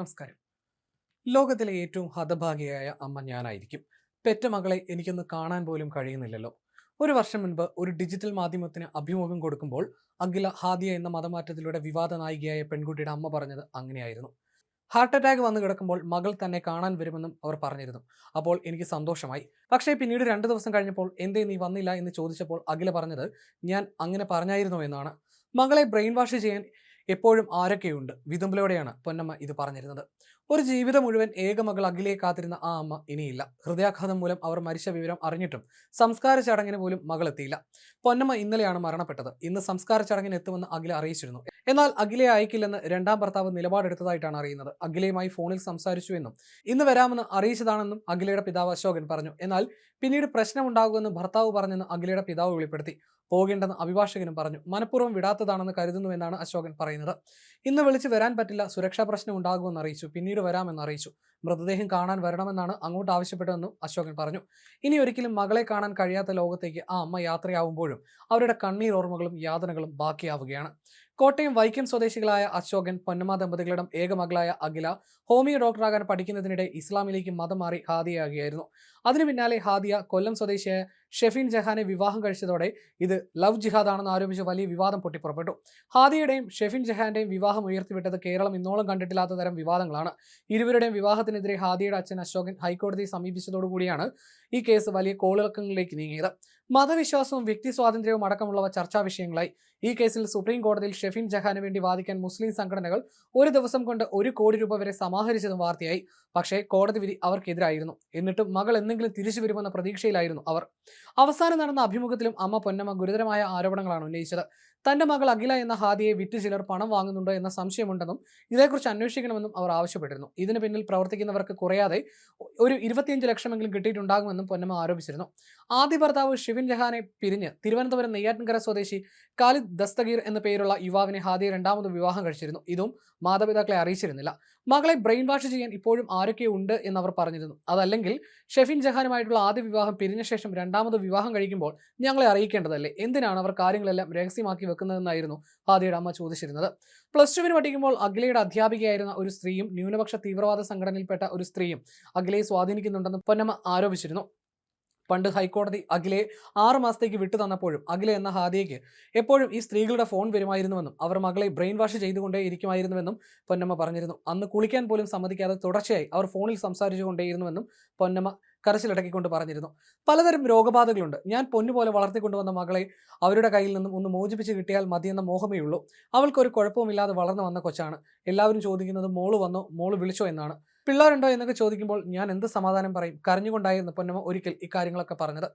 നമസ്കാരം. ലോകത്തിലെ ഏറ്റവും ഹതഭാഗിയായ അമ്മ ഞാനായിരിക്കും. പെറ്റ മകളെ എനിക്കൊന്ന് കാണാൻ പോലും കഴിയുന്നില്ലല്ലോ. ഒരു വർഷം മുൻപ് ഒരു ഡിജിറ്റൽ മാധ്യമത്തിന് അഭിമുഖം കൊടുക്കുമ്പോൾ അഖില ഹാദിയ എന്ന മതമാറ്റത്തിലൂടെ വിവാദ നായികയായ പെൺകുട്ടിയുടെ അമ്മ പറഞ്ഞത് അങ്ങനെയായിരുന്നു. ഹാർട്ട് അറ്റാക്ക് വന്നു കിടക്കുമ്പോൾ മകൾ തന്നെ കാണാൻ വരുമെന്നും അവർ പറഞ്ഞിരുന്നു. അപ്പോൾ എനിക്ക് സന്തോഷമായി. പക്ഷേ പിന്നീട് രണ്ട് ദിവസം കഴിഞ്ഞപ്പോൾ എന്തേ നീ വന്നില്ല എന്ന് ചോദിച്ചപ്പോൾ അഖില പറഞ്ഞത് ഞാൻ അങ്ങനെ പറഞ്ഞായിരുന്നു എന്നാണ്. മകളെ ബ്രെയിൻ വാഷ് ചെയ്യാൻ എപ്പോഴും ആരൊക്കെയുണ്ട്? വിതുമ്പലോടെയാണ് പൊന്നമ്മ ഇത് പറഞ്ഞിരുന്നത്. ഒരു ജീവിതം മുഴുവൻ ഏക മകൾ അഖിലയെ കാത്തിരുന്ന ആ അമ്മ ഇനിയില്ല. ഹൃദയാഘാതം മൂലം അവർ മരിച്ച വിവരം അറിഞ്ഞിട്ടും സംസ്കാര ചടങ്ങിന് പോലും മകൾ എത്തിയില്ല പൊന്നമ്മ ഇന്നലെയാണ് മരണപ്പെട്ടത്. ഇന്ന് സംസ്കാര ചടങ്ങിന് എത്തുമെന്ന് അഖില അറിയിച്ചിരുന്നു. എന്നാൽ അഖിലയെ അയക്കില്ലെന്ന് രണ്ടാം ഭർത്താവ് നിലപാടെടുത്തതായിട്ടാണ് അറിയുന്നത്. അഖിലയുമായി ഫോണിൽ സംസാരിച്ചു എന്നും ഇന്ന് വരാമെന്ന് അറിയിച്ചതാണെന്നും അഖിലയുടെ പിതാവ് അശോകൻ പറഞ്ഞു. എന്നാൽ പിന്നീട് പ്രശ്നമുണ്ടാകുമെന്ന് ഭർത്താവ് പറഞ്ഞെന്ന് അഖിലയുടെ പിതാവ് വെളിപ്പെടുത്തി. പോകേണ്ടെന്ന് അഭിഭാഷകനും പറഞ്ഞു. മനഃപൂർവം വിടാത്തതാണെന്ന് കരുതുന്നുവെന്നാണ് അശോകൻ പറയുന്നത്. ഇന്ന് വിളിച്ച് വരാൻ പറ്റില്ല. സുരക്ഷാ പ്രശ്നം ഉണ്ടാകുമെന്ന് അറിയിച്ചു. പിന്നീട് വരാമെന്ന് അറിയിച്ചു. മൃതദേഹം കാണാൻ വരണമെന്നാണ് അങ്ങോട്ട് ആവശ്യപ്പെട്ടതെന്നും അശോകൻ പറഞ്ഞു. ഇനി ഒരിക്കലും മകളെ കാണാൻ കഴിയാത്ത ലോകത്തേക്ക് ആ അമ്മ യാത്രയാവുമ്പോഴും അവരുടെ കണ്ണീർ ഓർമ്മകളും യാതനകളും ബാക്കിയാവുകയാണ്. കോട്ടയം വൈക്കം സ്വദേശികളായ അശോകൻ പൊന്നമ്മ ദമ്പതികളുടെ ഏക മകളായ അഖില ഹോമിയോ ഡോക്ടറാകാൻ പഠിക്കുന്നതിനിടെ ഇസ്ലാമിലേക്ക് മതം മാറി ഹാദിയാകുകയായിരുന്നു. അതിനു പിന്നാലെ ഹാദിയ കൊല്ലം സ്വദേശിയായ ഷെഫീൻ ജഹാനെ വിവാഹം കഴിച്ചതോടെ ഇത് ലവ് ജിഹാദ് ആണെന്ന് ആരോപിച്ച് വലിയ വിവാദം പൊട്ടിപ്പുറപ്പെട്ടു. ഹാദിയുടെയും ഷെഫീൻ ജഹാന്റെയും വിവാഹം ഉയർത്തിവിട്ടത് കേരളം ഇന്നോളം കണ്ടിട്ടില്ലാത്ത തരം വിവാദങ്ങളാണ്. ഇരുവരുടെയും വിവാഹത്തിനെതിരെ ഹാദിയുടെ അച്ഛൻ അശോകൻ ഹൈക്കോടതിയെ സമീപിച്ചതോടുകൂടിയാണ് ഈ കേസ് വലിയ കോളിളക്കങ്ങളിലേക്ക് നീങ്ങിയത്. മതവിശ്വാസവും വ്യക്തി സ്വാതന്ത്ര്യവും അടക്കമുള്ളവ ചർച്ചാ വിഷയങ്ങളായി. ഈ കേസിൽ സുപ്രീം കോടതിയിൽ ഷെഫിൻ ജഹാന് വേണ്ടി വാദിക്കാൻ മുസ്ലിം സംഘടനകൾ ഒരു ദിവസം കൊണ്ട് ഒരു കോടി രൂപ വരെ സമാഹരിച്ചതും വാർത്തയായി. പക്ഷേ കോടതി വിധി അവർക്കെതിരായിരുന്നു. എന്നിട്ടും മകൾ എന്തെങ്കിലും തിരിച്ചു വരുമെന്ന പ്രതീക്ഷയിലായിരുന്നു അവർ. അവസാനം നടന്ന അഭിമുഖത്തിലും അമ്മ പൊന്നമ്മ ഗുരുതരമായ ആരോപണങ്ങളാണ് ഉന്നയിച്ചത്. തന്റെ മകൾ അഖില എന്ന ഹാദിയെ വിറ്റ് ചിലർ പണം വാങ്ങുന്നുണ്ടോ എന്ന സംശയമുണ്ടെന്നും ഇതേക്കുറിച്ച് അന്വേഷിക്കണമെന്നും അവർ ആവശ്യപ്പെട്ടിരുന്നു. ഇതിന് പിന്നിൽ പ്രവർത്തിക്കുന്നവർക്ക് കുറയാതെ ഒരു ഇരുപത്തിയഞ്ച് ലക്ഷമെങ്കിലും കിട്ടിയിട്ടുണ്ടാകുമെന്നും പൊന്നമ്മ ആരോപിച്ചിരുന്നു. ആദ്യ ഭർത്താവ് ഷിവിൻ ജഹാനെ പിരിഞ്ഞ് തിരുവനന്തപുരം നെയ്യാറ്റിൻകര സ്വദേശി കാലിദ് ദസ്തഗീർ എന്ന പേരുള്ള യുവാവിനെ ഹാദിയ രണ്ടാമത് വിവാഹം കഴിച്ചിരുന്നു. ഇതും മാതാപിതാക്കളെ അറിയിച്ചിരുന്നില്ല. മകളെ ബ്രെയിൻ വാഷ് ചെയ്യാൻ ഇപ്പോഴും ആരൊക്കെ ഉണ്ട് എന്നവർ പറഞ്ഞിരുന്നു. അതല്ലെങ്കിൽ ഷെഫിൻ ജഹാനുമായിട്ടുള്ള ആദ്യ വിവാഹം പിരിഞ്ഞ ശേഷം രണ്ടാമത് വിവാഹം കഴിക്കുമ്പോൾ ഞങ്ങളെ അറിയിക്കേണ്ടതല്ലേ? എന്തിനാണ് അവർ കാര്യങ്ങളെല്ലാം രഹസ്യമാക്കി വെക്കുന്നതെന്നായിരുന്നു ഹാദിയുടെ അമ്മ ചോദിച്ചിരുന്നത്. പ്ലസ് ടുവിന് പഠിക്കുമ്പോൾ അഖിലയുടെ അധ്യാപികയായിരുന്ന ഒരു സ്ത്രീയും ന്യൂനപക്ഷ തീവ്രവാദ സംഘടനയിൽപ്പെട്ട ഒരു സ്ത്രീയും അഖിലയെ സ്വാധീനിക്കുന്നുണ്ടെന്ന് പൊന്നമ്മ ആരോപിച്ചിരുന്നു. പണ്ട് ഹൈക്കോടതി അഖിലെ ആറ് മാസത്തേക്ക് വിട്ടു തന്നപ്പോഴും അഖില എന്ന ഹാദിയയ്ക്ക് എപ്പോഴും ഈ സ്ത്രീകളുടെ ഫോൺ വരുമായിരുന്നുവെന്നും അവർ മകളെ ബ്രെയിൻ വാഷ് ചെയ്തുകൊണ്ടേ ഇരിക്കുമായിരുന്നുവെന്നും പൊന്നമ്മ പറഞ്ഞിരുന്നു. അന്ന് കുളിക്കാൻ പോലും സമ്മതിക്കാതെ തുടർച്ചയായി അവർ ഫോണിൽ സംസാരിച്ചുകൊണ്ടേയിരുന്നുവെന്നും പൊന്നമ്മ കരച്ചിലടക്കിക്കൊണ്ട് പറഞ്ഞിരുന്നു. പലതരം രോഗബാധകളുണ്ട്. ഞാൻ പൊന്നുപോലെ വളർത്തിക്കൊണ്ടുവന്ന മകളെ അവരുടെ കയ്യിൽ നിന്നും ഒന്ന് മോചിപ്പിച്ച് കിട്ടിയാൽ മതിയെന്ന മോഹമേ ഉള്ളൂ. അവൾക്കൊരു കുഴപ്പവുമില്ലാതെ വളർന്നു വന്ന കൊച്ചാണ്. എല്ലാവരും ചോദിക്കുന്നത് മോൾ വന്നോ? മോൾ വിളിച്ചോ? എന്നാണ്. പിള്ളേരുണ്ടോ എന്നൊക്കെ ചോദിക്കുമ്പോൾ ഞാൻ എന്ത് സമാധാനം പറയും? കരഞ്ഞുകൊണ്ടായിരുന്നു പൊന്നമ്മ ഒരിക്കൽ ഇക്കാര്യങ്ങളൊക്കെ പറഞ്ഞത്.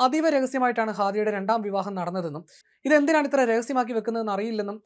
അതീവ രഹസ്യമായിട്ടാണ് ഹാദിയുടെ രണ്ടാം വിവാഹം നടന്നതെന്നും ഇതെന്തിനാണ് ഇത്ര രഹസ്യമാക്കി വെക്കുന്നതെന്ന് അറിയില്ലെന്നും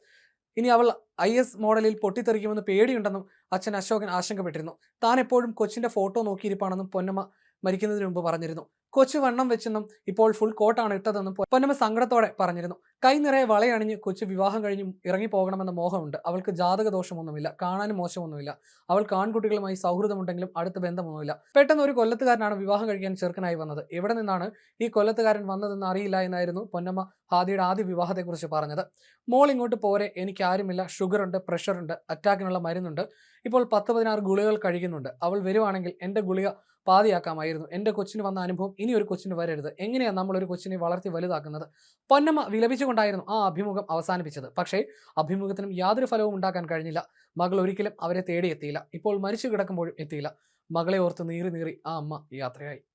ഇനി അവൾ ഐ എസ് മോഡലിൽ പൊട്ടിത്തെറിക്കുമെന്ന് പേടിയുണ്ടെന്നും അച്ഛൻ അശോകൻ ആശങ്കപ്പെട്ടിരുന്നു. താൻ എപ്പോഴും കൊച്ചിന്റെ ഫോട്ടോ നോക്കിയിരിപ്പാണെന്നും പൊന്നമ്മ മരിക്കുന്നതിന് മുമ്പ് പറഞ്ഞിരുന്നു. കൊച്ചു വണ്ണം വെച്ചെന്നും ഇപ്പോൾ ഫുൾ കോട്ടാണ് ഇട്ടതെന്നും പൊന്നമ്മ സങ്കടത്തോടെ പറഞ്ഞിരുന്നു. കൈ നിറയെ വളയണിഞ്ഞ് കൊച്ചു വിവാഹം കഴിഞ്ഞ് ഇറങ്ങി പോകണമെന്ന മോഹമുണ്ട്. അവൾക്ക് ജാതക ദോഷമൊന്നുമില്ല കാണാനും മോശമൊന്നുമില്ല. അവൾ കാൺകുട്ടികളുമായി സൗഹൃദമുണ്ടെങ്കിലും അടുത്ത ബന്ധമൊന്നുമില്ല. പെട്ടെന്ന് ഒരു കൊല്ലത്തുകാരനാണ് വിവാഹം കഴിക്കാൻ ചെറുക്കനായി വന്നത്. എവിടെ നിന്നാണ് ഈ കൊല്ലത്തുകാരൻ വന്നതെന്ന് അറിയില്ല എന്നായിരുന്നു പൊന്നമ്മ ഹാദിയുടെ ആദ്യ വിവാഹത്തെക്കുറിച്ച് പറഞ്ഞത്. മോൾ ഇങ്ങോട്ട് പോരെ എനിക്ക് ആരുമില്ല ഷുഗറുണ്ട് പ്രഷറുണ്ട് അറ്റാക്കിനുള്ള മരുന്നുണ്ട്. ഇപ്പോൾ പത്ത് പതിനാറ് ഗുളികൾ കഴിക്കുന്നുണ്ട്. അവൾ വരുവാണെങ്കിൽ എന്റെ ഗുളിക പാതിയാക്കാമായിരുന്നു എന്റെ കൊച്ചിന് വന്ന അനുഭവം ഇനി ഒരു കൊച്ചിന് വരരുത്. എങ്ങനെയാണ് ഒരു കൊച്ചിനെ വളർത്തി വലുതാക്കുന്നത്? പൊന്നമ്മ വിലപിച്ചുകൊണ്ടായിരുന്നു ആ അഭിമുഖം അവസാനിപ്പിച്ചത്. പക്ഷേ അഭിമുഖത്തിനും യാതൊരു ഫലവും ഉണ്ടാക്കാൻ കഴിഞ്ഞില്ല. മകൾ ഒരിക്കലും അവരെ തേടിയെത്തിയില്ല. ഇപ്പോൾ മരിച്ചു കിടക്കുമ്പോഴും എത്തിയില്ല. മകളെ ഓർത്ത് നീറി നീറി ആ അമ്മ യാത്രയായി.